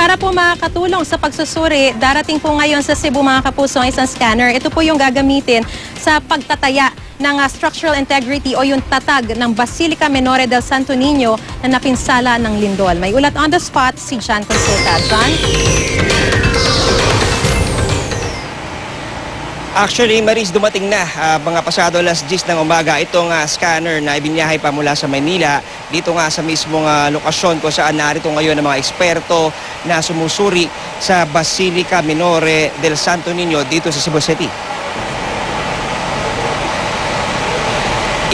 Para po makakatulong sa pagsusuri, darating po ngayon sa Cebu mga kapuso ang isang scanner. Ito po yung gagamitin sa pagtataya ng ah, structural integrity o yung tatag ng Basilica Menore del Santo Niño na napinsala ng lindol. May ulat on the spot si John Consulta. John? Actually, Maris, dumating na ah, mga pasado alas 10 ng umaga itong ah, scanner na ibinyahe pa mula sa Maynila dito nga sa mismong ah, lokasyon kung saan narito ngayon ang mga eksperto na sumusuri sa Basilica Minore del Santo Niño dito sa Cebu City.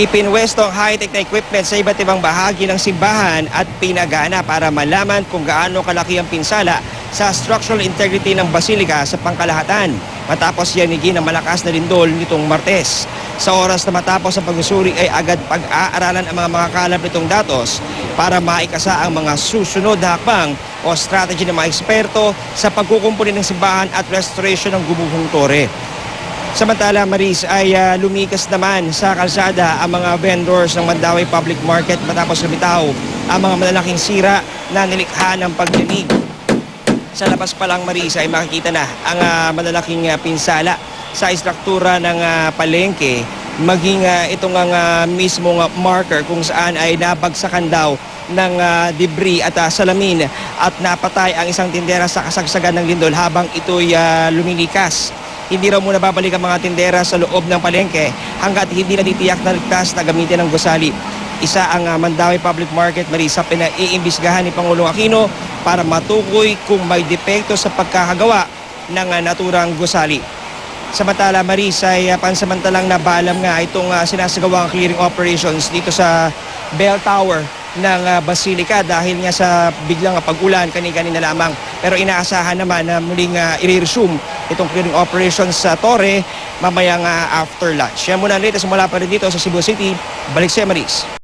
Ipinwesto ang high-tech na equipment sa iba't ibang bahagi ng simbahan at pinagana para malaman kung gaano kalaki ang pinsala sa structural integrity ng basilika sa pangkalahatan matapos yanigin ang malakas na lindol nitong Martes. Sa oras na matapos ang pagsusuri ay agad pag-aaralan ang mga makakalap nitong datos para maikasa ang mga susunod hakbang o strategy ng mga eksperto sa pagkukumpuni ng simbahan at restoration ng gumuhong tore. Samantala, Maris, ay ah, lumikas naman sa kalsada ang mga vendors ng Mandawi Public Market matapos lumitaw ang mga malalaking sira na nilikha ng pagdinig. Sa labas pa lang, Maris, ay makikita na ang ah, malalaking ah, pinsala sa istruktura ng ah, palengke maging ah, itong ah, mismong ah, marker kung saan ay nabagsakan daw ng ah, debris at ah, salamin at napatay ang isang tindera sa kasagsagan ng lindol habang ito'y ah, lumilikas. Hindi raw muna babalik ang mga tindera sa loob ng palengke hanggat hindi natitiyak na ligtas na gamitin ng gusali. Isa ang uh, Mandawi Public Market Marisa pinaiimbisgahan ni Pangulong Aquino para matukoy kung may depekto sa pagkakagawa ng uh, naturang gusali. Samantala, Marisa ay uh, pansamantalang nabalam nga itong uh, sinasagawang clearing operations dito sa Bell Tower ng uh, Basilica dahil nga sa biglang pag-ulan kani-kanina lamang. Pero inaasahan naman na muling uh, i-resume itong clearing operations sa Torre mamayang uh, after lunch. Yan muna latest mula pa rin dito sa Cebu City. Balik sa Maris.